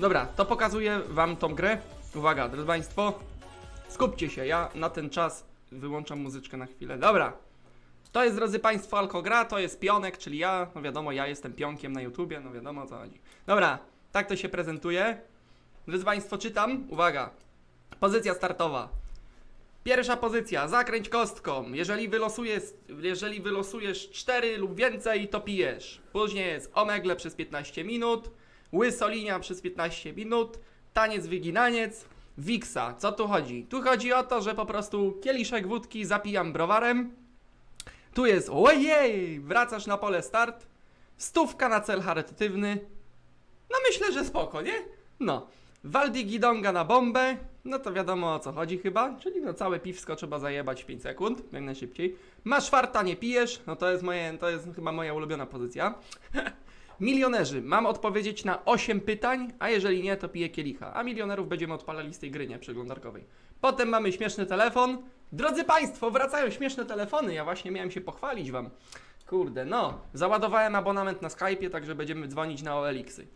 Dobra, to pokazuję wam tą grę. Uwaga, drodzy Państwo, skupcie się, ja na ten czas wyłączam muzyczkę na chwilę. Dobra, to jest, drodzy Państwo, Alkogra, to jest Pionek, czyli ja, no wiadomo, ja jestem Pionkiem na YouTubie, no wiadomo o co chodzi. Dobra, tak to się prezentuje. Drodzy Państwo, czytam, uwaga, pozycja startowa. Pierwsza pozycja, zakręć kostką. Jeżeli wylosujesz, jeżeli wylosujesz 4 lub więcej, to pijesz. Później jest omegle przez 15 minut, łysolinia przez 15 minut, taniec wyginaniec, wiksa. Co tu chodzi? Tu chodzi o to, że po prostu kieliszek wódki zapijam browarem. Tu jest ojej, wracasz na pole start, stówka na cel charytatywny. No myślę, że spoko, nie? No. Waldi Gidonga na bombę, no to wiadomo o co chodzi chyba, czyli no całe piwsko trzeba zajebać w 5 sekund, jak najszybciej. Masz farta, nie pijesz, no to jest moje, to jest chyba moja ulubiona pozycja. Milionerzy, mam odpowiedzieć na 8 pytań, a jeżeli nie, to piję kielicha. A milionerów będziemy odpalali z tej gry, nie przeglądarkowej. Potem mamy śmieszny telefon. Drodzy Państwo, wracają śmieszne telefony, ja właśnie miałem się pochwalić Wam. Kurde, no, załadowałem abonament na Skype'ie, także będziemy dzwonić na OLX-y.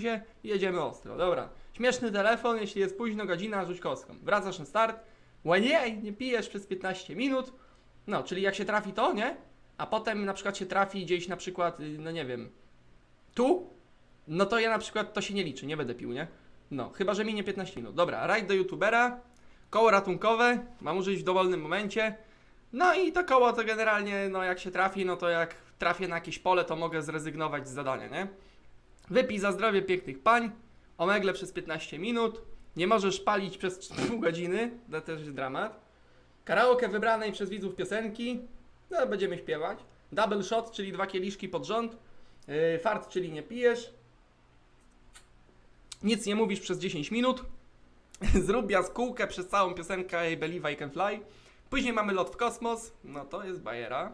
Się? Jedziemy ostro, dobra. Śmieszny telefon, jeśli jest późno, godzina, rzuć kostką. Wracasz na start, ładnie, nie pijesz przez 15 minut. No, czyli jak się trafi to, nie? A potem na przykład się trafi gdzieś na przykład, y, no nie wiem, tu, no to ja na przykład to się nie liczy, nie będę pił, nie? No, chyba że minie 15 minut. Dobra, rajd do youtubera, koło ratunkowe, mam użyć w dowolnym momencie. No i to koło to generalnie, no jak się trafi, no to jak trafię na jakieś pole, to mogę zrezygnować z zadania, nie? Wypij za zdrowie pięknych pań, omegle przez 15 minut, nie możesz palić przez pół godziny, to też jest dramat. Karaoke wybranej przez widzów piosenki, no będziemy śpiewać. Double shot, czyli dwa kieliszki pod rząd. Yy, fart, czyli nie pijesz. Nic nie mówisz przez 10 minut. Zrób jaskółkę przez całą piosenkę I Believe I Can Fly. Później mamy lot w kosmos. No to jest bajera.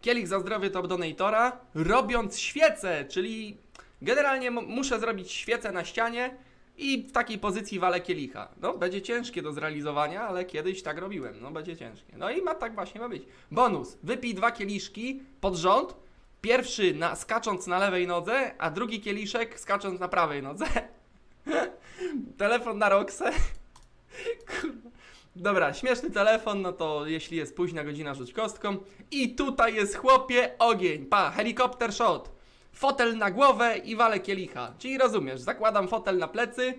Kielich za zdrowie top donatora. Robiąc świecę, czyli generalnie mu- muszę zrobić świecę na ścianie i w takiej pozycji walę kielicha. No, będzie ciężkie do zrealizowania, ale kiedyś tak robiłem. No, będzie ciężkie. No i ma tak właśnie ma być. Bonus. Wypij dwa kieliszki pod rząd. Pierwszy na, skacząc na lewej nodze, a drugi kieliszek skacząc na prawej nodze. Telefon na Roxę. Dobra, śmieszny telefon, no to jeśli jest późna godzina, rzuć kostką. I tutaj jest chłopie ogień. Pa, helikopter shot. Fotel na głowę i walę kielicha. Czyli rozumiesz, zakładam fotel na plecy,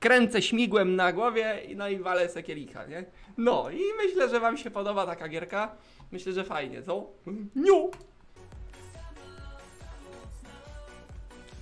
kręcę śmigłem na głowie i no i walę se kielicha, nie? No i myślę, że wam się podoba taka gierka. Myślę, że fajnie, co? Niu!